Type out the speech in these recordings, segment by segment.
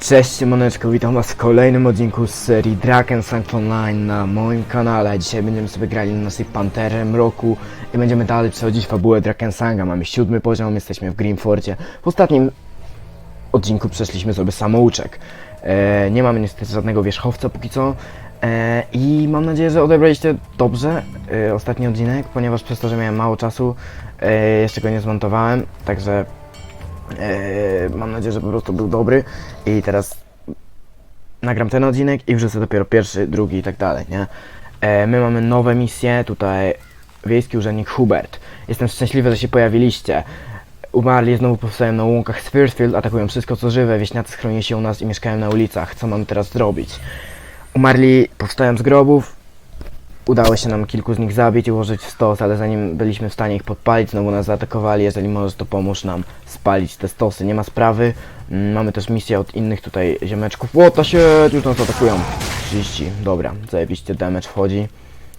Cześć Siemoneczko, witam was w kolejnym odcinku z serii Draken Sanct Online na moim kanale. Dzisiaj będziemy sobie grali na naszej Panterze Mroku i będziemy dalej przechodzić fabułę Draken Sanga. Mamy siódmy poziom, jesteśmy w Grimforcie. W ostatnim odcinku przeszliśmy sobie samouczek. E, nie mamy niestety żadnego wierzchowca póki co. E, I mam nadzieję, że odebraliście dobrze e, ostatni odcinek, ponieważ przez to, że miałem mało czasu, e, jeszcze go nie zmontowałem, także mam nadzieję, że po prostu był dobry. I teraz nagram ten odcinek i wrzucę dopiero pierwszy, drugi i tak dalej, nie? E, my mamy nowe misje, tutaj Wiejski Urzędnik Hubert. Jestem szczęśliwy, że się pojawiliście. Umarli znowu powstają na łąkach Spheresfield, atakują wszystko co żywe, wieśniacy schronili się u nas i mieszkają na ulicach. Co mamy teraz zrobić? Umarli powstają z grobów, udało się nam kilku z nich zabić i ułożyć w stos, ale zanim byliśmy w stanie ich podpalić, znowu nas zaatakowali. Jeżeli możesz, to pomóż nam spalić te stosy. Nie ma sprawy. Mm, Mamy też misję od innych tutaj ziomeczków. Łota się, już nas atakują. 30, dobra, zajebiście damage wchodzi.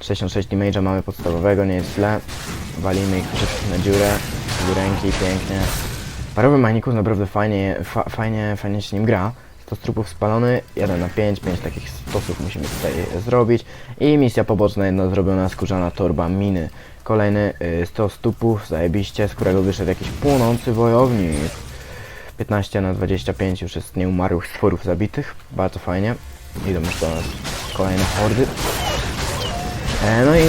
66 damage'a mamy podstawowego, nie jest źle. Walimy ich wszystkich na dziurę. Z ręki, pięknie. Parowy mechaników naprawdę fajnie, fa, fajnie, fajnie się nim gra. 100 trupów spalony, 1 na 5, 5 takich stosów musimy tutaj zrobić. I misja poboczna, jedna zrobiona skórzana torba miny. Kolejny y, 100 stupów, zajebiście, z którego wyszedł jakiś płonący wojownik. 15 na 25 już jest nieumarłych stworów zabitych, bardzo fajnie. Idą już do nas kolejne hordy. E, no i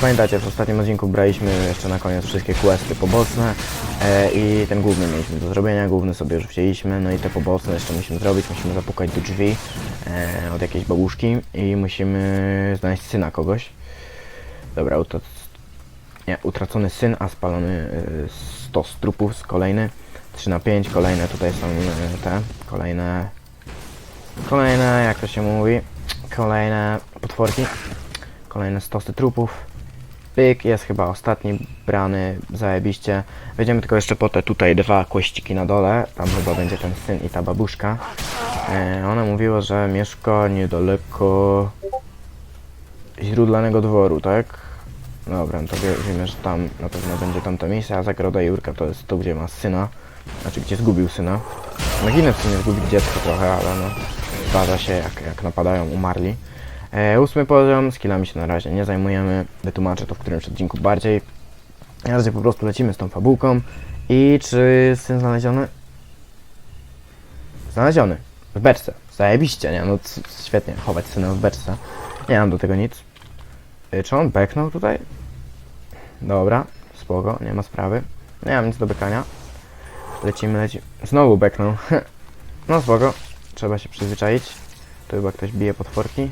pamiętacie, w ostatnim odcinku braliśmy jeszcze na koniec wszystkie questy poboczne e, i ten główny mieliśmy do zrobienia, główny sobie już wzięliśmy, no i te poboczne jeszcze musimy zrobić, musimy zapukać do drzwi e, od jakiejś babuszki i musimy znaleźć syna kogoś. Dobra, nie, utracony syn, a spalony y, 100 trupów, kolejny 3 na 5, kolejne tutaj są y, te, kolejne kolejne, jak to się mówi, kolejne potworki. Kolejne stosy trupów. Pyk, jest chyba ostatni brany, zajebiście. Wejdziemy tylko jeszcze po te tutaj dwa kłościki na dole. Tam chyba będzie ten syn i ta babuszka. E, ona mówiła, że mieszka niedaleko źródlanego dworu, tak? Dobra, no to wie, wiemy, że tam na pewno będzie tamta misja, a Zagroda Jurka to jest to, gdzie ma syna. Znaczy, gdzie zgubił syna. Naginę w sumie zgubić dziecko trochę, ale no zdarza się, jak, jak napadają umarli. E, ósmy poziom, skillami się na razie nie zajmujemy, wytłumaczę to w którymś odcinku bardziej. Na razie po prostu lecimy z tą fabułką. I czy syn znaleziony? Znaleziony. W beczce. Zajebiście, nie? No świetnie, chować syna w beczce. Nie mam do tego nic. E, czy on beknął tutaj? Dobra, spoko, nie ma sprawy. Nie mam nic do bekania. Lecimy, lecimy. Znowu beknął. no spoko, trzeba się przyzwyczaić. Tu chyba ktoś bije potworki.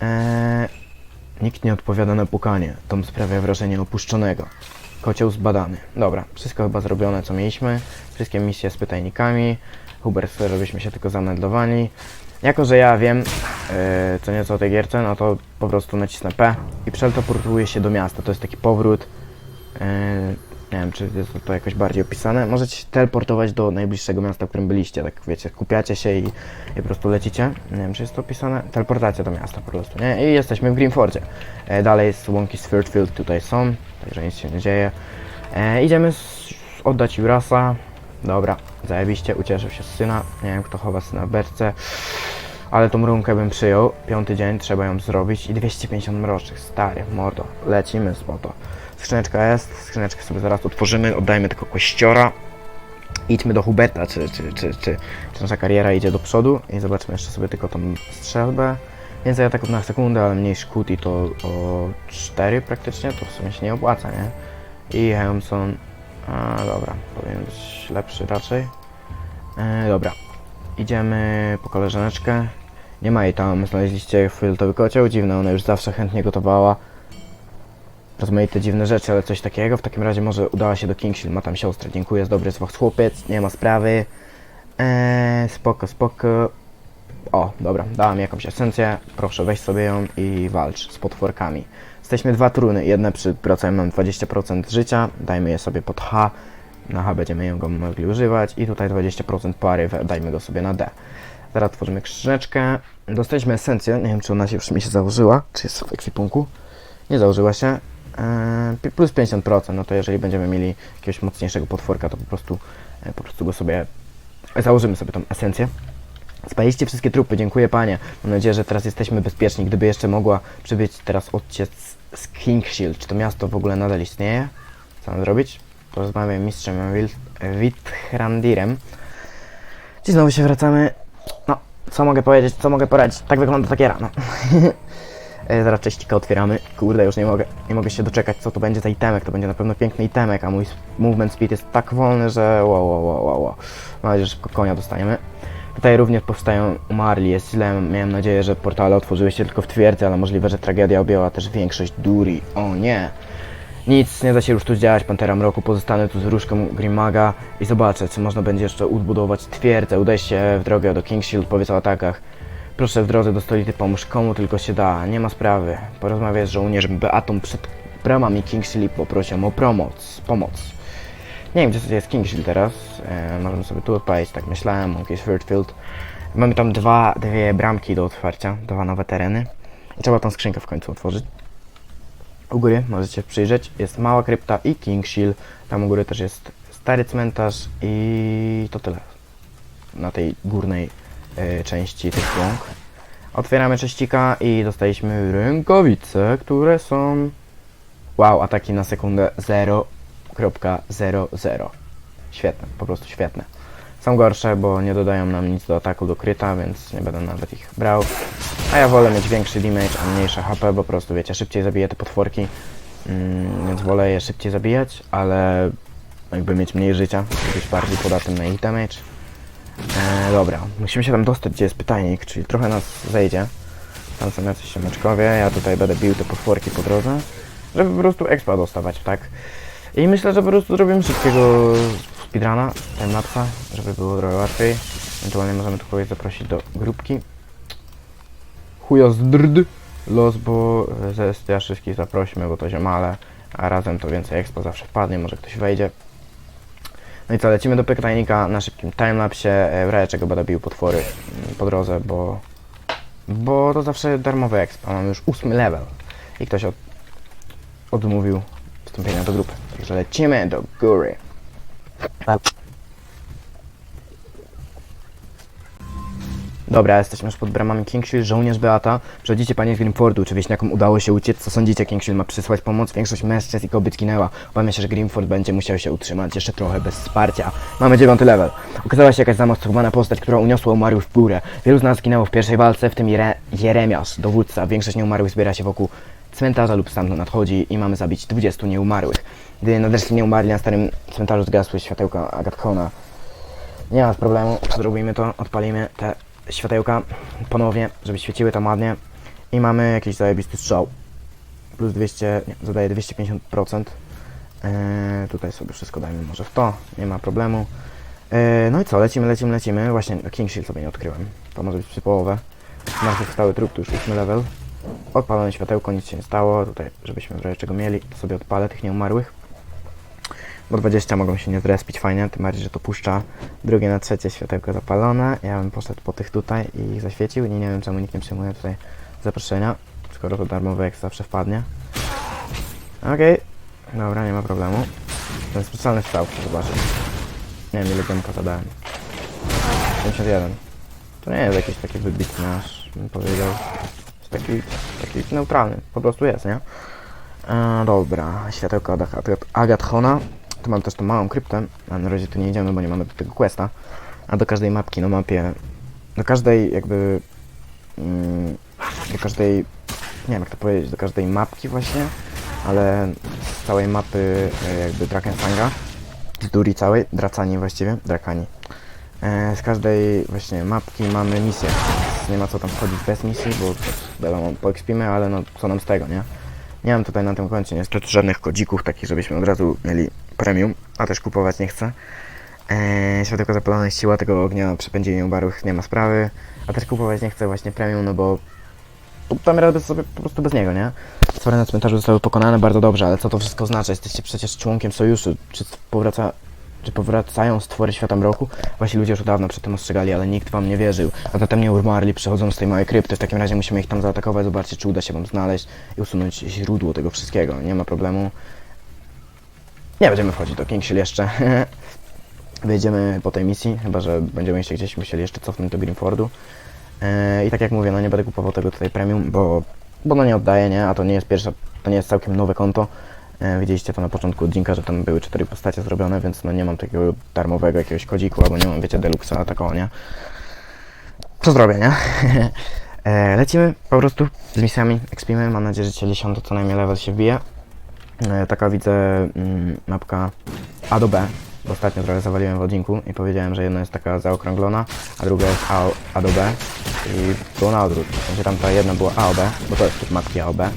Eee, nikt nie odpowiada na pukanie. Tom sprawia wrażenie opuszczonego. Kocioł zbadany. Dobra, wszystko chyba zrobione, co mieliśmy. Wszystkie misje z pytajnikami. Hubert żebyśmy się tylko zameldowali. Jako, że ja wiem e, co nieco o tej gierce, no to po prostu nacisnę P i przeteleportuję się do miasta. To jest taki powrót. E, nie wiem, czy jest to jakoś bardziej opisane. Możecie się teleportować do najbliższego miasta, w którym byliście. Tak wiecie, kupiacie się i, i po prostu lecicie. Nie wiem, czy jest to opisane. Teleportacja do miasta po prostu, nie? I jesteśmy w Greenfordzie. E, dalej z łąki z Fairfield tutaj są, także nic się nie dzieje. E, idziemy z, oddać Jurasa. Dobra, zajebiście, ucieszył się z syna. Nie wiem, kto chowa syna w beczce. Ale tą runkę bym przyjął. Piąty dzień, trzeba ją zrobić. I 250 mrocznych, stary, mordo. Lecimy z to. Skrzyneczka jest, skrzyneczkę sobie zaraz otworzymy, oddajmy tylko kościora. Idźmy do Huberta, czy, czy, czy, czy, czy nasza kariera idzie do przodu. I zobaczmy jeszcze sobie tylko tą strzelbę. Więcej ataków na sekundę, ale mniej szkód i to o 4 praktycznie, to w sumie się nie opłaca, nie? I Helmson, a dobra, powinien być lepszy raczej. E, dobra, idziemy po koleżaneczkę. Nie ma jej tam, znaleźliście fioletowy kocioł, dziwne, ona już zawsze chętnie gotowała rozmaite dziwne rzeczy, ale coś takiego. W takim razie może udała się do Kingshill, ma tam siostrę. Dziękuję, jest dobry z was chłopiec, nie ma sprawy. Eee, spoko, spoko. O, dobra, dałam jakąś esencję. Proszę, weź sobie ją i walcz z potworkami. Jesteśmy dwa truny, jedne przy procent mam 20% życia, dajmy je sobie pod H. Na H będziemy go mogli używać i tutaj 20% pary, dajmy go sobie na D. Zaraz tworzymy skrzyneczkę. Dostaliśmy esencję, nie wiem czy ona się już mi się założyła, czy jest w ekwipunku. Nie założyła się. Pi- plus 50%, no to jeżeli będziemy mieli jakiegoś mocniejszego potworka, to po prostu, e, po prostu go sobie założymy sobie tą esencję. Spaliście wszystkie trupy, dziękuję panie. Mam nadzieję, że teraz jesteśmy bezpieczni. Gdyby jeszcze mogła przybyć teraz odciec z King Shield, czy to miasto w ogóle nadal istnieje? Co mam zrobić? Porozmawiam z mistrzem Withrandirem. Dziś znowu się wracamy. No, co mogę powiedzieć, co mogę poradzić? Tak wygląda takiera, no. E, Zaraz otwieramy. Kurde, już nie mogę, nie mogę się doczekać, co to będzie za itemek. To będzie na pewno piękny itemek, a mój movement speed jest tak wolny, że wow, wow, wow, wow, wow. Mam nadzieję, że szybko konia dostaniemy. Tutaj również powstają umarli, jest źle. Miałem nadzieję, że portale otworzyły się tylko w twierdzy, ale możliwe, że tragedia objęła też większość Duri. O nie! Nic, nie da się już tu zdziałać, Pantera Mroku, pozostanę tu z różką Grimaga i zobaczę, czy można będzie jeszcze odbudować twierdzę. Udaj się w drogę do King Shield, powiedz o atakach. Proszę w drodze do stolicy pomóż komu tylko się da, nie ma sprawy. Porozmawiaj z żołnierzem Beatą przed bramami King Shield i poproś ją o pomoc. pomoc. Nie wiem, gdzie jest King Shield teraz. E, możemy sobie tu odpalić, tak myślałem, Monkey's Field. Mamy tam dwa, dwie bramki do otwarcia, dwa nowe tereny. I trzeba tą skrzynkę w końcu otworzyć. U góry możecie przyjrzeć, jest mała krypta i King Shield. Tam u góry też jest stary cmentarz i to tyle. Na tej górnej części tych łąk. Otwieramy cześcika i dostaliśmy rękawice, które są... Wow, ataki na sekundę 0.00. Świetne, po prostu świetne. Są gorsze, bo nie dodają nam nic do ataku, do kryta, więc nie będę nawet ich brał. A ja wolę mieć większy damage, a mniejsze HP, bo po prostu wiecie, szybciej zabiję te potworki, mm, więc wolę je szybciej zabijać, ale jakby mieć mniej życia, być bardziej podatnym na ich damage. E, dobra, musimy się tam dostać, gdzie jest pytajnik, czyli trochę nas zejdzie. Tam są jacyś siemeczkowie, ja tutaj będę bił te potworki po drodze, żeby po prostu expa dostawać, tak? I myślę, że po prostu zrobimy szybkiego speedruna, timelapsa, żeby było trochę łatwiej. Ewentualnie możemy tu kogoś zaprosić do grupki. Chuja z drd los, bo ze ja wszystkich zaprośmy, bo to ziomale, a razem to więcej expo zawsze wpadnie, może ktoś wejdzie. No i co, lecimy do pytajnika na szybkim timelapsie, e, w razie czego będę bił potwory mm, po drodze, bo... Bo to zawsze darmowy exp, a mam już ósmy level. I ktoś od, odmówił wstąpienia do grupy. Także lecimy do góry. Dobra, jesteśmy już pod bramami Kingshield, żołnierz Beata. Przechodzicie panie Grimfordu, czy wieśniakom udało się uciec? Co sądzicie? Kingshield ma przysłać pomoc? Większość mężczyzn i kobiet zginęła. Obawiam się, że Grimford będzie musiał się utrzymać jeszcze trochę bez wsparcia. Mamy dziewiąty level. Ukazała się jakaś zamaskowana postać, która uniosła umarłych w górę. Wielu z nas zginęło w pierwszej walce, w tym Jere dowódca. Większość nieumarłych zbiera się wokół cmentarza lub stamtąd nadchodzi i mamy zabić 20 nieumarłych. Gdy nadeszli nieumarli na starym cmentarzu zgasły światełka Agathona. Nie ma problemu, zrobimy to, odpalimy te światełka ponownie, żeby świeciły tam ładnie i mamy jakiś zajebisty strzał. Plus 200, nie, zadaje 250%. Eee, tutaj sobie wszystko dajmy może w to, nie ma problemu. Eee, no i co, lecimy, lecimy, lecimy. Właśnie King Shield sobie nie odkryłem. To może być przy połowę. Martwy stały trup, to już 8 level. Odpalone światełko, nic się nie stało. Tutaj, żebyśmy w razie czego mieli, to sobie odpalę tych nieumarłych. Bo 20 mogą się nie zrespić fajnie, tym bardziej, że to puszcza drugie na trzecie światełko zapalone. Ja bym poszedł po tych tutaj i zaświecił. I nie wiem czemu nikt nie przyjmuje tutaj zaproszenia, skoro to darmowy jak zawsze wpadnie. Okej, dobra, nie ma problemu. Ten specjalny strzał, chcę zobaczyć. Nie wiem ile gemka zadałem. 71. To nie jest jakiś taki wybitny aż, bym powiedział. Jest taki, taki neutralny, po prostu jest, nie? E, dobra, światełko Agathona. Tu mam też tą małą kryptę, a na razie tu nie idziemy, bo nie mamy tego questa. A do każdej mapki na mapie, do każdej jakby, mm, do każdej, nie wiem jak to powiedzieć, do każdej mapki właśnie, ale z całej mapy e, jakby Drakensanga, z Duri całej, Dracani właściwie, Drakani. E, z każdej właśnie mapki mamy misję. Nie ma co tam wchodzić bez misji, bo wiadomo, poekspimy, ale no co nam z tego, nie? Nie mam tutaj na tym koncie niestety żadnych kodzików takich, żebyśmy od razu mieli premium, a też kupować nie chcę. Eee, światełko zapalone siła tego ognia, przepędzenie umarłych nie ma sprawy, a też kupować nie chcę właśnie premium, no bo damy radę sobie po prostu bez niego, nie? Stwory na cmentarzu zostały pokonane bardzo dobrze, ale co to wszystko znaczy? Jesteście przecież członkiem sojuszu, czy powraca... Czy powracają stwory świata mroku? Właśnie ludzie już dawno przed tym ostrzegali, ale nikt wam nie wierzył. A zatem nie umarli przychodzą z tej małej krypty. W takim razie musimy ich tam zaatakować, zobaczyć, czy uda się wam znaleźć i usunąć źródło tego wszystkiego. Nie ma problemu. Nie będziemy wchodzić do King Shield jeszcze. wyjedziemy po tej misji, chyba że będziemy się gdzieś musieli jeszcze cofnąć do Greenfordu. Yy, I tak jak mówię, no nie będę kupował tego tutaj premium, bo, bo no nie oddaję, nie? A to nie jest pierwsza, to nie jest całkiem nowe konto. Yy, widzieliście to na początku odcinka, że tam były cztery postacie zrobione, więc no nie mam takiego darmowego jakiegoś kodziku, albo nie mam, wiecie, deluxa takowo, nie? Co zrobię, nie? E, Lecimy po prostu z misjami, ekspimy. Mam nadzieję, że dzisiaj 10 co najmniej level się wbije. E, Taka widzę mm, mapka A do B, ostatnio trochę zawaliłem w odcinku i powiedziałem, że jedna jest taka zaokrąglona, a druga jest A, A do B i było na odwrót. W sensie tam ta jedna była A o B, bo to jest typ mapki A o B,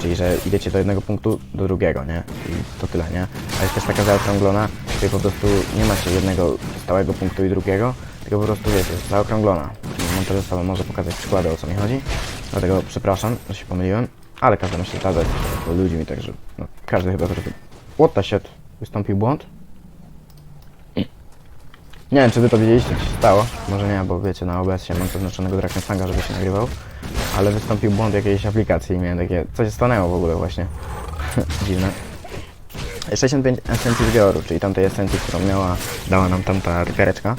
czyli że idziecie do jednego punktu do drugiego, nie? I to tyle, nie? A jest też taka zaokrąglona, czyli po prostu nie macie jednego stałego punktu i drugiego, tylko po prostu wiecie, jest zaokrąglona. Montażysta może pokazać przykłady o co mi chodzi, dlatego przepraszam, że się pomyliłem, ale każdy musi zgadzać z ludźmi, także no, każdy chyba trochę... What the shit? Wystąpił błąd? Nie wiem, czy wy to wiedzieliście, co się stało. Może nie, bo wiecie, na OBS-ie mam zaznaczonego Drakensanga, żeby się nagrywał. Ale wystąpił błąd jakiejś aplikacji i miałem takie... Co się stanęło w ogóle właśnie? Dziwne. 65 esencji wygioru, czyli tamtej esencji, którą miała, dała nam tamta typiareczka.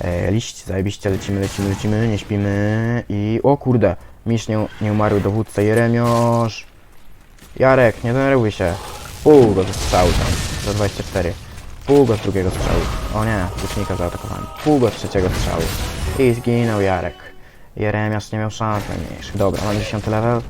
E, liść, zajebiście, lecimy, lecimy, lecimy, nie śpimy i... O kurde! Misz nie, nie umarły dowódca Jeremiasz! Jarek, nie denerwuj się. Pół go ze strzału tam, za 24. Pół go z drugiego strzału. O nie, łucznika zaatakowałem. Pół go z trzeciego strzału. I zginął Jarek. Jeremiasz nie miał szans najmniejszych. Dobra, mamy 10 level.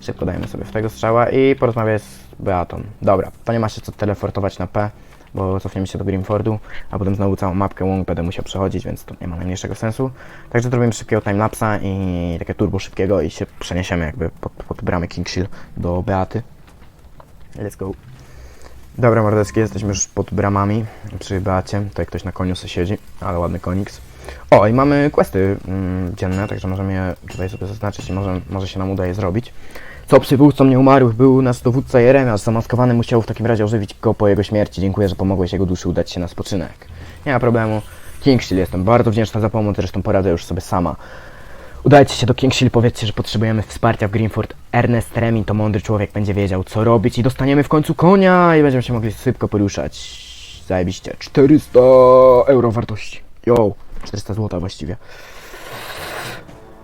Szybko dajemy sobie w tego strzała i porozmawiać z Beatą. Dobra, to nie ma się co teleportować na P, bo cofniemy się do Greenfordu, a potem znowu całą mapkę łąk będę musiał przechodzić, więc to nie ma najmniejszego sensu. Także zrobimy szybkiego timelapsa i takie turbo szybkiego i się przeniesiemy jakby pod, pod bramę King Shield do Beaty. Let's go. Dobra, mordeckie, jesteśmy już pod bramami przy Beacie. Tutaj ktoś na koniu siedzi, ale ładny koniks. O, i mamy questy mm, dzienne, także możemy je tutaj sobie zaznaczyć i może, może się nam uda je zrobić. Co przywódcą nieumarłych był nasz dowódca Jeremiasz. Zamaskowany musiał w takim razie ożywić go po jego śmierci. Dziękuję, że pomogłeś jego duszy udać się na spoczynek. Nie ma problemu. Kingshield, jestem bardzo wdzięczna za pomoc, zresztą poradzę już sobie sama. Udajcie się do Kingshield, powiedzcie, że potrzebujemy wsparcia w Greenford. Ernest Remin to mądry człowiek, będzie wiedział co robić i dostaniemy w końcu konia i będziemy się mogli szybko poruszać. Zajebiście. 400 euro wartości. Yo, 400 zł właściwie.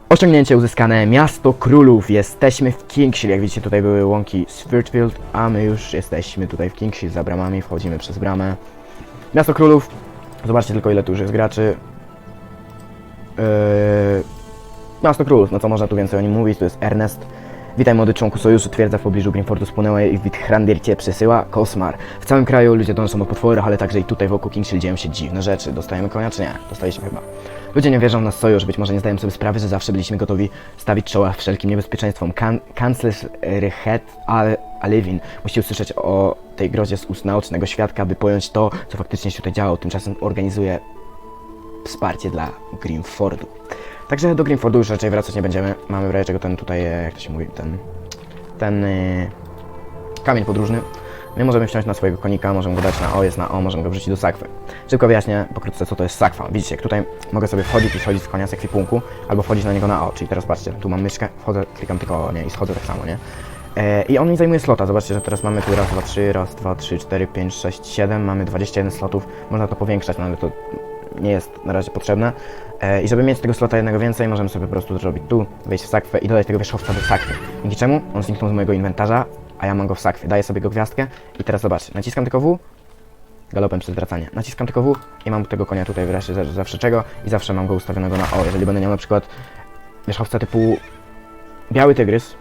Osiągnięcie uzyskane. Miasto Królów. Jesteśmy w Kingshield. Jak widzicie, tutaj były łąki Svirtfield, a my już jesteśmy tutaj w Kingshield za bramami. Wchodzimy przez bramę. Miasto Królów. Zobaczcie tylko, ile tu już jest graczy. Yy... Miasto Królów, no co można tu więcej o nim mówić, tu jest Ernest. Witaj młody członku sojuszu, twierdza w pobliżu Greenfordu spłynęła i Withrandir cię przesyła, Kosmar. W całym kraju ludzie dążą o potwory, ale także i tutaj wokół Kingshield dzieją się dziwne rzeczy. Dostajemy konia czy nie? Dostaliśmy chyba. Ludzie nie wierzą w nas sojusz, być może nie zdają sobie sprawy, że zawsze byliśmy gotowi stawić czoła wszelkim niebezpieczeństwom. Kan kanclerz Rychet Al Alewin musi usłyszeć o tej grozie z ust naocznego świadka, aby pojąć to, co faktycznie się tutaj działo. Tymczasem organizuje wsparcie dla Greenfordu. Także do Greenfordu już raczej wracać nie będziemy. Mamy w razie czego ten tutaj, e, jak to się mówi, ten, ten yy, kamień podróżny. My możemy wsiąść na swojego konika, możemy go dać na O, jest na O, możemy go wrzucić do sakwy. Szybko wyjaśnię pokrótce, co to jest sakwa. Widzicie, tutaj mogę sobie wchodzić i schodzić z konia z ekwipunku, albo wchodzić na niego na O, czyli teraz patrzcie, tu mam myszkę, wchodzę, klikam tylko O, nie, i schodzę tak samo, nie? E, I on mi zajmuje slota, zobaczcie, że teraz mamy tu raz, dwa, trzy, raz, dwa, trzy, cztery, pięć, sześć, siedem, mamy 21 slotów, można to powiększać, no ale to nie jest na razie potrzebne. I żeby mieć tego slota jednego więcej, możemy sobie po prostu zrobić tu, wejść w sakwę i dodać tego wierzchowca do sakwy. Dzięki czemu on zniknął z mojego inwentarza, a ja mam go w sakwie. Daję sobie go gwiazdkę i teraz zobaczcie, naciskam tylko W, galopem przez wracanie. Naciskam tylko W i mam tego konia tutaj wreszcie zawsze czego i zawsze mam go ustawionego na O. Jeżeli będę miał na przykład wierzchowca typu biały tygrys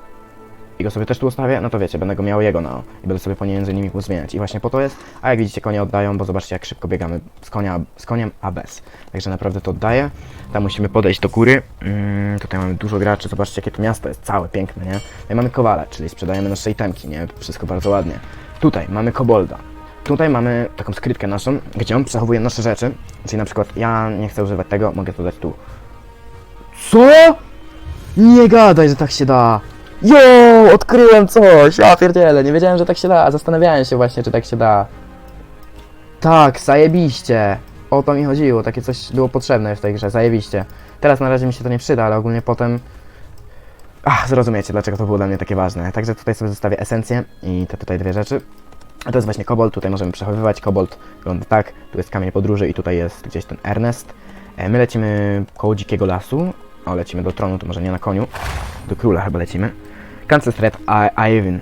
i go sobie też tu ustawię, no to wiecie, będę go miał jego na O i będę sobie pomiędzy nimi mógł zmieniać. I właśnie po to jest, a jak widzicie konie oddają, bo zobaczcie jak szybko biegamy z, konia, z koniem, a bez. Także naprawdę to oddaje. Tam musimy podejść do góry. Mm, tutaj mamy dużo graczy, zobaczcie jakie to miasto jest całe, piękne, nie? Tutaj mamy kowala, czyli sprzedajemy nasze itemki, nie? Wszystko bardzo ładnie. Tutaj mamy kobolda. Tutaj mamy taką skrytkę naszą, gdzie on przechowuje nasze rzeczy. Czyli na przykład ja nie chcę używać tego, mogę to dać tu. Co? Nie gadaj, że tak się da. Jo, odkryłem coś, ja pierdzielę, nie wiedziałem, że tak się da, zastanawiałem się właśnie, czy tak się da. Tak, zajebiście. O to mi chodziło, takie coś było potrzebne w tej grze, zajebiście. Teraz na razie mi się to nie przyda, ale ogólnie potem... Ach, zrozumiecie, dlaczego to było dla mnie takie ważne. Także tutaj sobie zostawię esencję i te tutaj dwie rzeczy. A to jest właśnie kobold, tutaj możemy przechowywać. Kobold wygląda tak, tu jest kamień podróży i tutaj jest gdzieś ten Ernest. E, My lecimy koło dzikiego lasu. O, lecimy do tronu, to może nie na koniu. Do króla chyba lecimy. Kancel Threat Ivan.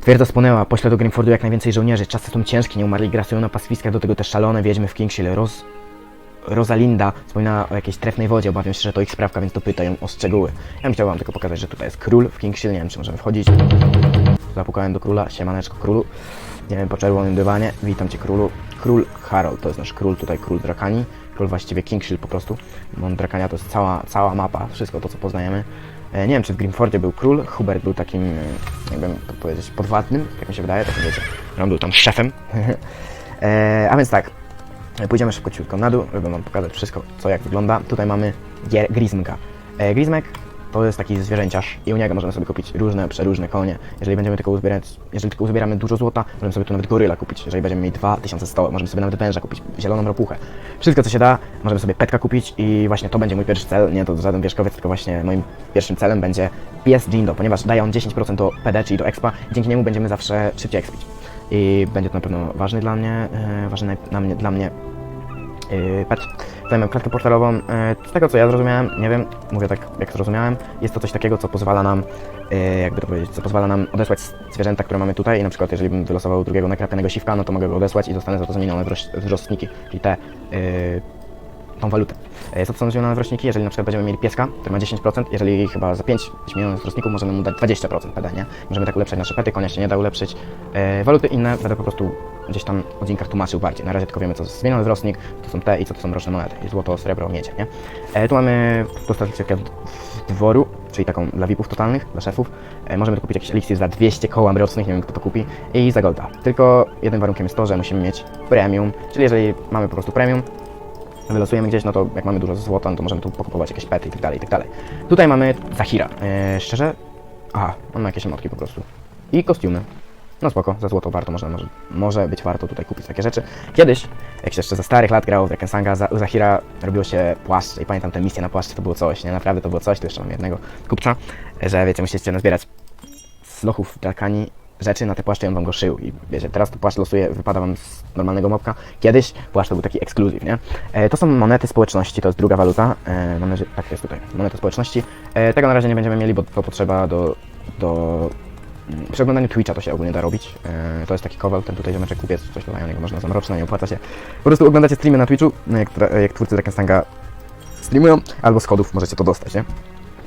Twierdza spłonęła, pośle do Grimfordu jak najwięcej żołnierzy. Czasy są ciężkie, nie umarli grasują na pastwiskach, do tego te szalone wiedźmy w Kingshill. Roz... Rosalinda wspominała o jakiejś trefnej wodzie, obawiam się, że to ich sprawka, więc dopytaj ją o szczegóły. Ja bym chciał wam tylko pokazać, że tutaj jest król w Kingshill, nie wiem czy możemy wchodzić. Zapukałem do króla, siemaneczko królu. Nie wiem, po czerwonym dywanie. Witam cię królu. Król Harold, to jest nasz król, tutaj król Drakani. Król właściwie Kingshill po prostu. Bo Drakania to jest cała, cała mapa, wszystko to co poznajemy. E, Nie wiem, czy w Grimfordzie był król. Hubert był takim, e, jakby to powiedzieć, podwładnym, jak mi się wydaje, tak wiecie. On był tam szefem. E, A więc tak, pójdziemy szybko na dół, żeby wam pokazać wszystko, co jak wygląda. Tutaj mamy gier Grizmka. To jest taki zwierzęciarz i u niego możemy sobie kupić różne, przeróżne konie. Jeżeli będziemy tylko uzbierać, jeżeli tylko uzbieramy dużo złota, możemy sobie tu nawet goryla kupić. Jeżeli będziemy mieli 2100, możemy sobie nawet węża kupić, zieloną ropuchę. Wszystko co się da, możemy sobie petka kupić i właśnie to będzie mój pierwszy cel. Nie to żaden wierzchowiec, tylko właśnie moim pierwszym celem będzie pies Jindo, ponieważ daje on 10% do PD, czyli do expa. Dzięki niemu będziemy zawsze szybciej expić. I będzie to na pewno ważny dla mnie, e, ważny na mnie, dla mnie Yy, patrz, tutaj mam klatkę portalową. Yy, z tego co ja zrozumiałem, nie wiem, mówię tak jak zrozumiałem, jest to coś takiego, co pozwala nam, yy, jakby to powiedzieć, co pozwala nam odesłać zwierzęta, które mamy tutaj. I na przykład, jeżeli bym wylosował drugiego nakrapionego siwka, no to mogę go odesłać i dostanę za to zmienione wzrostniki, czyli te, yy, tą walutę. To są zmienione wzrostniki? Jeżeli na przykład będziemy mieli pieska, który ma 10%, jeżeli chyba za 5 zmienionych wzrostników możemy mu dać 20% PD, nie? Możemy tak ulepszać nasze pety, konia się nie da ulepszyć. Yy, waluty inne będę po prostu gdzieś tam w odzinkach tłumaczył bardziej. Na razie tylko wiemy, co jest zmieniony wzrostnik, to są te i co to są roczne monety. Złoto, srebro, miedzie, nie? E, tu mamy dostawcę dworu, czyli taką dla VIP-ów totalnych, dla szefów. E, możemy kupić jakiś eliksir za 200 koła rocznych, nie wiem kto to kupi, i za golda. Tylko jednym warunkiem jest to, że musimy mieć premium, czyli jeżeli mamy po prostu premium, wylosujemy gdzieś, no to jak mamy dużo złota, no to możemy tu pokupować jakieś pety i tak dalej, i tak dalej. Tutaj mamy Zahira. E, szczerze? Aha, on ma jakieś emotki po prostu. I kostiumy. No spoko, za złoto warto, można, może, może być warto tutaj kupić takie rzeczy. Kiedyś, jak się jeszcze za starych lat grało w Drakensanga, za, Zahira robiło się płaszcze i pamiętam te misje na płaszcze, to było coś, nie? Naprawdę to było coś, tu jeszcze mam jednego kupca, że wiecie, musicie nazbierać z lochów Drakani rzeczy na te płaszcze on wam go szył. I wiecie, teraz to płaszcz losuje, wypada wam z normalnego mopka. Kiedyś płaszcz to był taki ekskluzyw, nie? E, to są monety społeczności, to jest druga waluta. E, mam tak jest tutaj, monety społeczności. E, tego na razie nie będziemy mieli, bo to potrzeba do, do mm, przy oglądaniu Twitcha to się ogólnie da robić. E, to jest taki kowal, ten tutaj ziomeczek kupiec, coś dodają, niego można zamroczne, nie opłaca się. Po prostu oglądacie streamy na Twitchu, no jak, jak twórcy Drakensanga streamują, albo z kodów możecie to dostać, nie?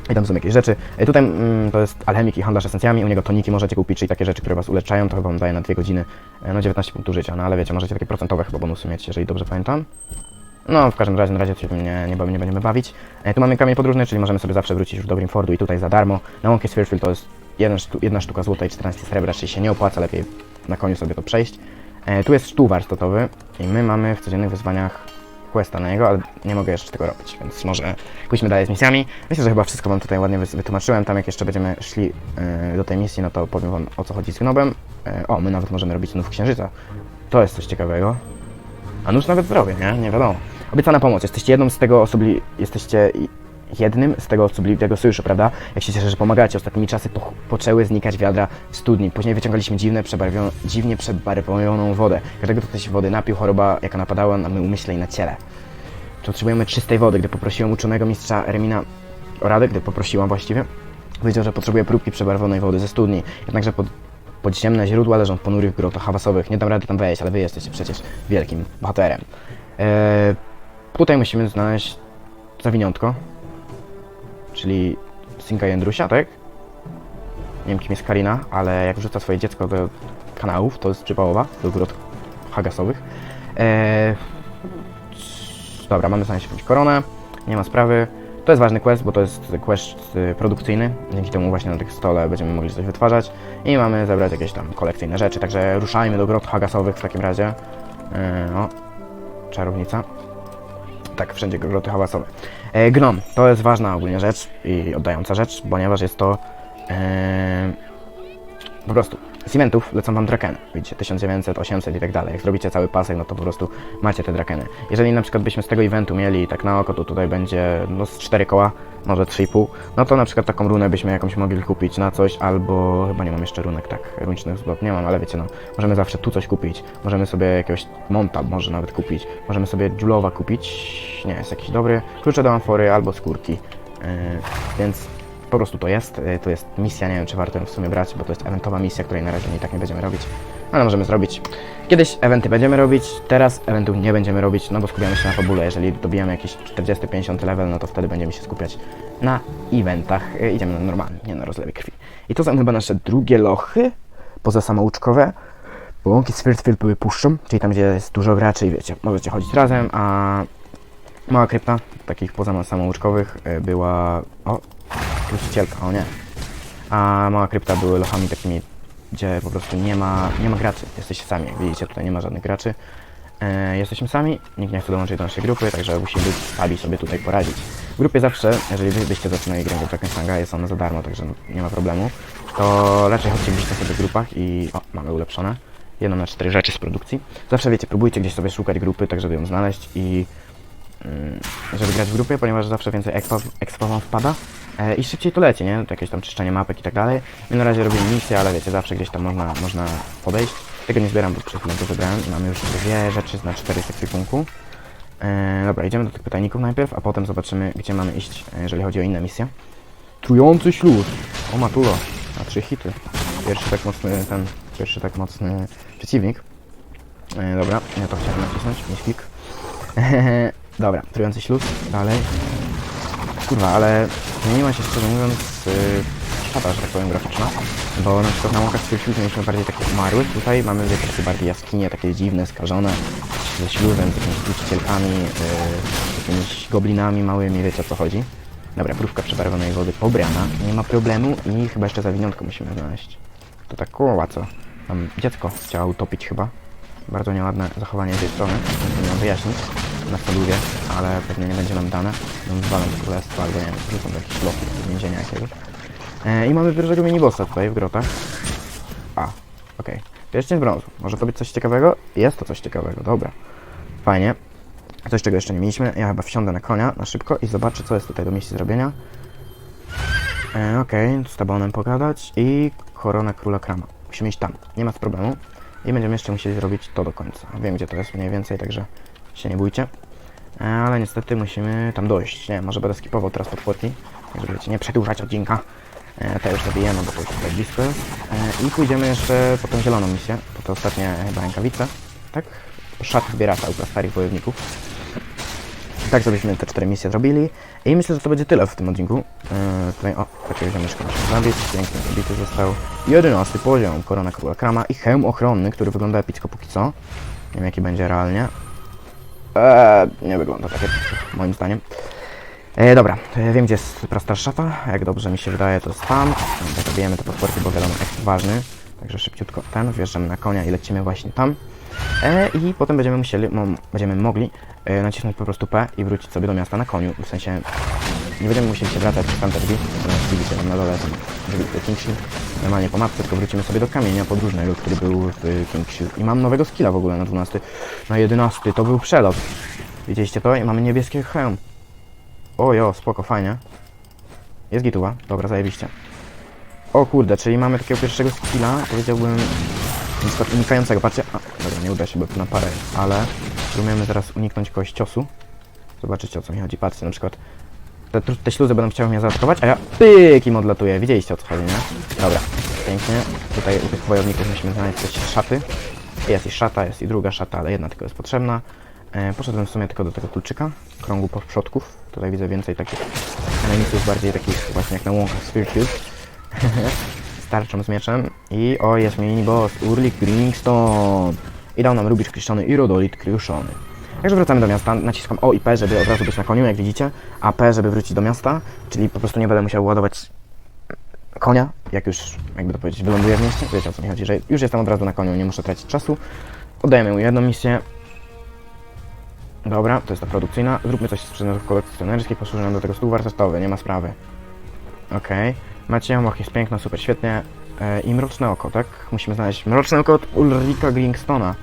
I tam są jakieś rzeczy. E, Tutaj mm, to jest alchemik i handlarz esencjami, u niego toniki możecie kupić, czyli takie rzeczy, które was uleczają, to chyba wam daje na 2 godziny, e, no 19 punktów życia, no ale wiecie, możecie takie procentowe chyba bonusy mieć, jeżeli dobrze pamiętam. No, w każdym razie na razie się tym nie, nie, nie będziemy bawić. E, tu mamy kamień podróżny, czyli możemy sobie zawsze wrócić już do Grimfordu i tutaj za darmo. Na łąkę Spherefield to jest jeden sztu, jedna sztuka złota i 14 srebra, czyli się nie opłaca, lepiej na koniu sobie to przejść. Tu jest stół warsztatowy i my mamy w codziennych wyzwaniach questa na niego, ale nie mogę jeszcze tego robić, więc może pójdźmy dalej z misjami. Myślę, że chyba wszystko Wam tutaj ładnie wytłumaczyłem. Tam jak jeszcze będziemy szli e, do tej misji, no to powiem Wam o co chodzi z gnobem. E, o, my nawet możemy robić znów księżyca. To jest coś ciekawego. A nóż nawet zrobię, nie? Nie wiadomo. Obiecana pomoc. Jesteście jedną z tego osobli... Jesteście jednym z tego osobliwego sojuszu, prawda? Jak się cieszę, że pomagacie. Ostatnimi czasy po, poczęły znikać wiadra w studni. Później wyciągaliśmy dziwne, przebarwioną, dziwnie przebarwioną wodę. Każdego, kto się wody napił, choroba, jaka napadała na my umyśle i na ciele. Potrzebujemy czystej wody? Gdy poprosiłem uczonego mistrza Remina o radę, gdy poprosiłam właściwie, powiedział, że potrzebuje próbki przebarwonej wody ze studni. Jednakże pod, podziemne źródła leżą w ponurych grotach hawasowych. Nie dam rady tam wejść, ale wy jesteście przecież wielkim bohaterem. Eee, tutaj musimy znaleźć zawiniątko, czyli synka Jędrusia, tak? Nie wiem kim jest Karina, ale jak wrzuca swoje dziecko do kanałów, to jest przypałowa, do grot hagasowych. Eee, Dobra, mamy znaleźć jakąś koronę, nie ma sprawy. To jest ważny quest, bo to jest quest y, produkcyjny. Dzięki temu właśnie na tych stole będziemy mogli coś wytwarzać. I mamy zebrać jakieś tam kolekcyjne rzeczy, także ruszajmy do grot hagasowych w takim razie. Yy, o, czarownica. Tak, wszędzie groty hałasowe. E, gnom, to jest ważna ogólnie rzecz i oddająca rzecz, ponieważ jest to e, po prostu z eventów lecą wam drakeny. Widzicie, 1900, 800 i tak dalej. Jak zrobicie cały pasek, no to po prostu macie te drakeny. Jeżeli na przykład byśmy z tego eventu mieli tak na oko, to tutaj będzie no z 4 koła, może 3,5. No to na przykład taką runę byśmy jakąś mogli kupić na coś, albo chyba nie mam jeszcze runek tak runicznych zblok, nie mam, ale wiecie no, możemy zawsze tu coś kupić. Możemy sobie jakiegoś monta może nawet kupić. Możemy sobie Julowa kupić. Nie, jest jakiś dobry. Klucze do amfory albo skórki. Yy, więc po prostu to jest. Yy, To jest misja, nie wiem czy warto ją w sumie brać, bo to jest eventowa misja, której na razie i tak nie będziemy robić. Ale możemy zrobić. Kiedyś eventy będziemy robić, teraz eventów nie będziemy robić, no bo skupiamy się na fabule. Jeżeli dobijamy jakiś 40-50 level, no to wtedy będziemy się skupiać na eventach. Yy, Idziemy na normalnie, nie na rozlewie krwi. I to są chyba nasze drugie lochy, poza samouczkowe. Bo łąki z Firstfield były puszczą, czyli tam, gdzie jest dużo graczy i wiecie, możecie chodzić razem, a mała krypta, takich poza samouczkowych, y, była... O, trucicielka, o nie. A mała krypta były lochami takimi, gdzie po prostu nie ma, nie ma graczy, jesteście sami, jak widzicie, tutaj nie ma żadnych graczy. E, jesteśmy sami, nikt nie chce dołączyć do naszej grupy, także musimy być sami sobie tutaj poradzić. W grupie zawsze, jeżeli wy byście zaczynali grę w Drakensanga, jest ona za darmo, także nie ma problemu, to raczej chodźcie gdzieś sobie w grupach i... O, mamy ulepszone. Jedno na cztery rzeczy z produkcji. Zawsze wiecie, próbujcie gdzieś sobie szukać grupy, tak żeby ją znaleźć i mm, żeby grać w grupie, ponieważ zawsze więcej expo wam wpada e, i szybciej to leci, nie? To jakieś tam czyszczenie mapek i tak dalej. My na razie robimy misję, ale wiecie, zawsze gdzieś tam można, można podejść. Tego nie zbieram, bo przed chwilą to wybrałem i mamy już dwie rzeczy na cztery z ekwipunku. E, dobra, idziemy do tych pytajników najpierw, a potem zobaczymy, gdzie mamy iść, e, jeżeli chodzi o inne misje. Trujący śluz! O matulo, na trzy hity. Pierwszy tak mocny ten, pierwszy tak mocny przeciwnik. E, dobra, ja to chciałem nacisnąć, nie klik. dobra, trujący śluz, dalej. Kurwa, ale zmieniła się szczerze mówiąc yy, szata, że tak powiem, graficzna. Bo na przykład na łąkach Spirfield mieliśmy bardziej takich umarłych, tutaj mamy takie bardziej jaskinie, takie dziwne, skażone, ze śluzem, z jakimiś trucicielkami, yy, jakimiś goblinami małymi, wiecie o co chodzi. Dobra, próbka przebarwonej wody pobrana, nie ma problemu i chyba jeszcze zawiniątko musimy znaleźć. To tak koła co? Tam dziecko chciała utopić chyba. Bardzo nieładne zachowanie z tej strony, muszę ją wyjaśnić na stoliwie, ale pewnie nie będzie nam dane. No zwalam to królestwo albo nie wiem, wrzucą do jakichś lochów z więzienia jakiegoś. E, I mamy pierwszego minibossa tutaj w grotach. A, okej. Pierścień brązu. Może to być coś ciekawego? Jest to coś ciekawego, dobra. Fajnie. Coś, czego jeszcze nie mieliśmy. Ja chyba wsiądę na konia na szybko i zobaczę, co jest tutaj do miejsca zrobienia. E, Okej, z tabonem pogadać i korona króla krama. Musimy iść tam, nie ma problemu. I będziemy jeszcze musieli zrobić to do końca. Wiem, gdzie to jest mniej więcej, także się nie bójcie. E, ale niestety musimy tam dojść. Nie, może będę skipował teraz podpłotki, żeby wiecie, nie przedłużać odcinka. E, to już zabijemy, bo to już tutaj blisko jest. E, I pójdziemy jeszcze po tą zieloną misję, po te ostatnie chyba rękawice. Tak? Szat zbieracza u starych wojowników. Tak, żebyśmy te cztery misje zrobili. I myślę, że to będzie tyle w tym odcinku. Yy, tutaj, o, takiego ziomeczka musimy zabić. Pięknie zabity został. 11 poziom, korona króla krama i hełm ochronny, który wygląda epicko póki co. Nie wiem, jaki będzie realnie. Eee, nie wygląda tak moim zdaniem. E, dobra, ja wiem, gdzie jest prosta szafa. Jak dobrze mi się wydaje, to jest tam. Zabijemy te potworki, bo wiadomo, jest ważny. Także szybciutko ten, wjeżdżamy na konia i lecimy właśnie tam. E, I potem będziemy musieli, będziemy mogli e, nacisnąć po prostu P i wrócić sobie do miasta na koniu. W sensie nie będziemy musieli się wracać przez tamte drzwi, natomiast widzicie tam na dole są drzwi do Kingshield. Normalnie po mapce, tylko wrócimy sobie do kamienia podróżnego, który był w Kingshield. I mam nowego skilla w ogóle na 12. Na 11 to był przelot. Widzieliście to? I mamy niebieskie hełm. O jo, spoko, fajnie. Jest gituwa, dobra, zajebiście. O kurde, czyli mamy takiego pierwszego skilla, powiedziałbym unikającego, patrzcie, a, dobra, nie uda się, bo tu na parę, ale spróbujemy teraz uniknąć kogoś ciosu. Zobaczycie o co mi chodzi, patrzcie, na przykład te, te śluzy będą chciały mnie zaatakować, a ja pyk im odlatuję, widzieliście o co chodzi, nie? Dobra, pięknie, tutaj u tych wojowników musimy znaleźć coś szaty. Jest i szata, jest i druga szata, ale jedna tylko jest potrzebna. E, poszedłem w sumie tylko do tego kulczyka, krągu przodków. Tutaj widzę więcej takich elementów, bardziej takich właśnie jak na łąkach Spiritude. Starczą z mieczem. I o, jest mini boss, Urlik Greenstone. I dał nam Rubicz Kryszczony i Rodolit Kryuszony. Także wracamy do miasta, naciskam O i P, żeby od razu być na koniu, jak widzicie, a P, żeby wrócić do miasta, czyli po prostu nie będę musiał ładować konia, jak już, jakby to powiedzieć, wyląduję w mieście, wiecie o co mi chodzi, że już jestem od razu na koniu, nie muszę tracić czasu. Oddajemy mu jedną misję. Dobra, to jest ta produkcyjna. Zróbmy coś z przedmiotów kolekcjonerskich, posłuży nam do tego stół warsztatowy, nie ma sprawy. Okej. Macie moch jest piękna, super, świetnie. e, i Mroczne Oko, tak? Musimy znaleźć Mroczne Oko od Ulrika Gringstona.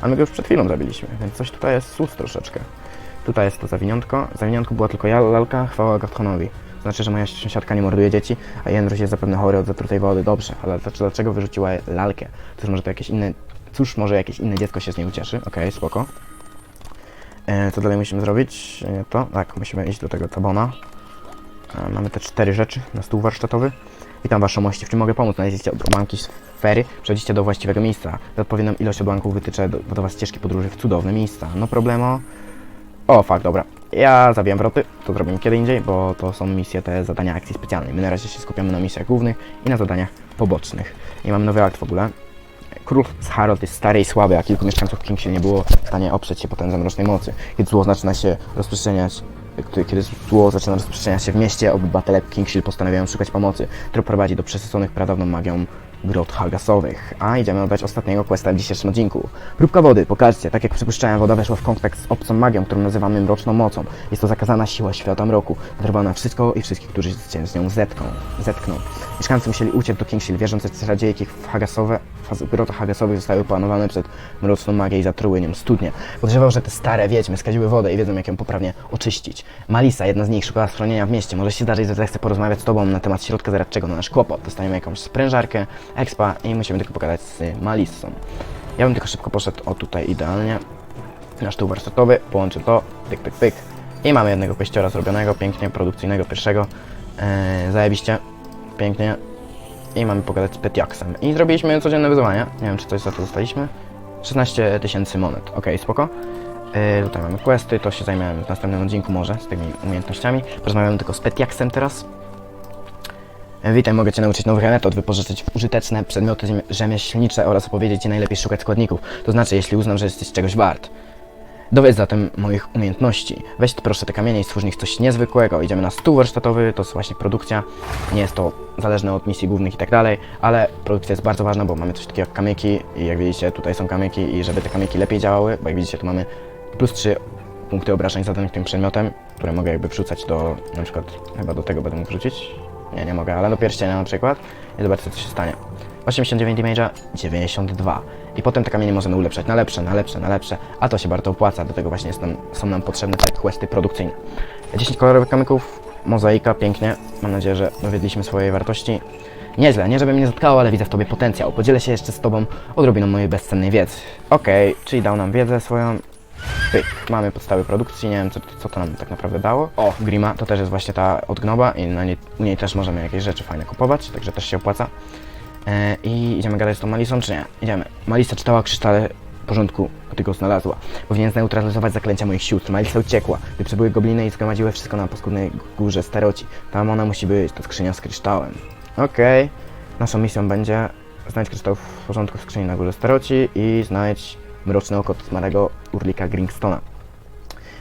A my go już przed chwilą zabiliśmy, więc coś tutaj jest sus troszeczkę. Tutaj jest to zawiniątko. Zawiniątko była tylko ja, lalka, chwała Gathonowi. Znaczy, że moja sąsiadka nie morduje dzieci, a Jędruś jest zapewne chory od zatrutej wody. Dobrze, ale dlaczego, wyrzuciła lalkę? Cóż, może to jakieś inne... Cóż, może jakieś inne dziecko się z niej ucieszy. Okej, spoko. E, co dalej musimy zrobić? E, to, tak, musimy iść do tego tabona. Mamy te cztery rzeczy na stół warsztatowy. Witam Waszą mości, w czym mogę pomóc? Znaleźliście odłamki sfery, przechodzicie do właściwego miejsca. Za odpowiednią ilość odłamków wytyczę do, do Was ścieżki podróży w cudowne miejsca. No problemo. O, fakt, dobra. Ja zabijam wroty, to zrobimy kiedy indziej, bo to są misje, te zadania akcji specjalnej. My na razie się skupiamy na misjach głównych i na zadaniach pobocznych. I mamy nowy akt w ogóle. Król z Harold jest stary i słaby, a kilku mieszkańców Kingshire nie było w stanie oprzeć się potędze mrocznej mocy. Kiedy zło zaczyna się rozprzestrzeniać, kiedy zło zaczyna rozprzestrzeniać się w mieście, obywatele Kingshire postanawiają szukać pomocy, która prowadzi do przesyconych pradawną magią grot hagasowych. A idziemy oddać ostatniego questa w dzisiejszym odcinku. Próbka wody, pokażcie, tak jak przypuszczałem, woda weszła w kontakt z obcą magią, którą nazywamy mroczną mocą. Jest to zakazana siła świata mroku, wyrwa na wszystko i wszystkich, którzy się z nią zetkną. Mieszkańcy musieli uciec do Kingshire, wierząc, że czarodziejki hagasowe, w hagasowych zostały opanowane przed mroczną magię i zatruły studnie. Podejrzewał, że te stare wiedźmy skaziły wodę i wiedzą, jak ją poprawnie oczyścić. Malisa, jedna z nich, szukała schronienia w mieście. Może się zdarzyć, że zechce porozmawiać z tobą na temat środka zaradczego na nasz kłopot. Dostaniemy jakąś sprężarkę, expa i musimy tylko pogadać z Malisą. Ja bym tylko szybko poszedł o tutaj idealnie. Nasz stół warsztatowy, połączę to, pyk, pyk, pyk. I mamy jednego kościora zrobionego, pięknie, produkcyjnego pierwszego. Eee, zajebiście, pięknie. I mamy pogadać z Petiaksem. I zrobiliśmy codzienne wyzwania. Nie wiem, czy coś za to dostaliśmy. 16 tysięcy monet. Ok, spoko. Yy, tutaj mamy questy, to się zajmę w następnym odcinku może z tymi umiejętnościami. Porozmawiamy tylko z Petiaksem teraz. E, Witaj, mogę Cię nauczyć nowych metod, wypożyczyć użyteczne przedmioty rzemieślnicze oraz opowiedzieć Ci najlepiej szukać składników. To znaczy, jeśli uznam, że jesteś czegoś wart. Dowiedz zatem moich umiejętności. Weź proszę te kamienie i stwórz nich coś niezwykłego. Idziemy na stół warsztatowy, to jest właśnie produkcja. Nie jest to zależne od misji głównych i tak dalej, ale produkcja jest bardzo ważna, bo mamy coś takiego jak kamyki i jak widzicie tutaj są kamyki i żeby te kamyki lepiej działały, bo jak widzicie tu mamy plus 3 punkty obrażeń zadanych tym przedmiotem, które mogę jakby wrzucać do, na przykład chyba do tego będę mógł wrzucić. Nie, nie mogę, ale do pierścienia na przykład i zobaczcie co się stanie. 89 damage'a, 92. I potem te kamienie możemy ulepszać na lepsze, na lepsze, na lepsze, a to się bardzo opłaca, do tego właśnie nam, są nam potrzebne te questy produkcyjne. 10 kolorowych kamyków, mozaika, pięknie, mam nadzieję, że dowiedliśmy swojej wartości. Nieźle, nie żeby mnie zatkało, ale widzę w Tobie potencjał. Podzielę się jeszcze z Tobą odrobiną mojej bezcennej wiedzy. Okej, czyli dał nam wiedzę swoją. Pyk, mamy podstawy produkcji, nie wiem co, co to nam tak naprawdę dało. O, Grima, to też jest właśnie ta od Gnoba i na u niej też możemy jakieś rzeczy fajne kupować, także też się opłaca. E, I idziemy gadać z tą Malisą, czy nie? Idziemy. Malisa czytała krysztale w porządku, gdy go znalazła. Powinien zneutralizować zaklęcia moich sióstr. Malisa uciekła, gdy przybyły gobliny i zgromadziły wszystko na paskudnej górze staroci. Tam ona musi być, to skrzynia z kryształem. Okej. Naszą misją będzie znajdź kryształ w porządku w skrzyni na górze staroci i znajdź mroczne oko zmarłego Urlika Gringstona.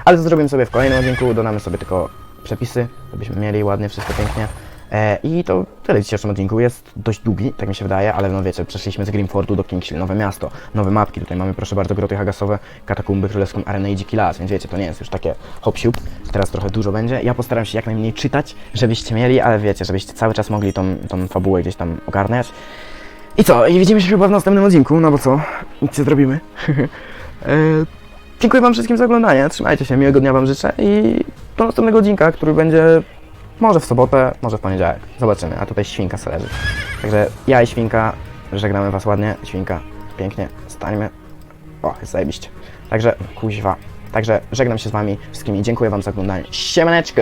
Ale to zrobimy sobie w kolejnym odcinku, dodamy sobie tylko przepisy, żebyśmy mieli ładnie, wszystko pięknie. E, I to tyle w dzisiejszym odcinku. Jest dość długi, tak mi się wydaje, ale no wiecie, przeszliśmy z Grimfordu do Kingshire, nowe miasto, nowe mapki. Tutaj mamy, proszę bardzo, groty hagasowe, katakumby, królewską arenę i dziki las, więc wiecie, to nie jest już takie hop siup. Teraz trochę dużo będzie. Ja postaram się jak najmniej czytać, żebyście mieli, ale wiecie, żebyście cały czas mogli tą, tą fabułę gdzieś tam ogarniać. I co? I widzimy się chyba w następnym odcinku, no bo co? Nic nie zrobimy. e, dziękuję Wam wszystkim za oglądanie. Trzymajcie się, miłego dnia Wam życzę i do następnego odcinka, który będzie może w sobotę, może w poniedziałek. Zobaczymy. A tutaj świnka se leży. Także ja i świnka żegnamy Was ładnie. Świnka, pięknie, stańmy. O, jest zajebiście. Także, kuźwa. Także żegnam się z Wami wszystkimi. Dziękuję Wam za oglądanie. Siemaneczko!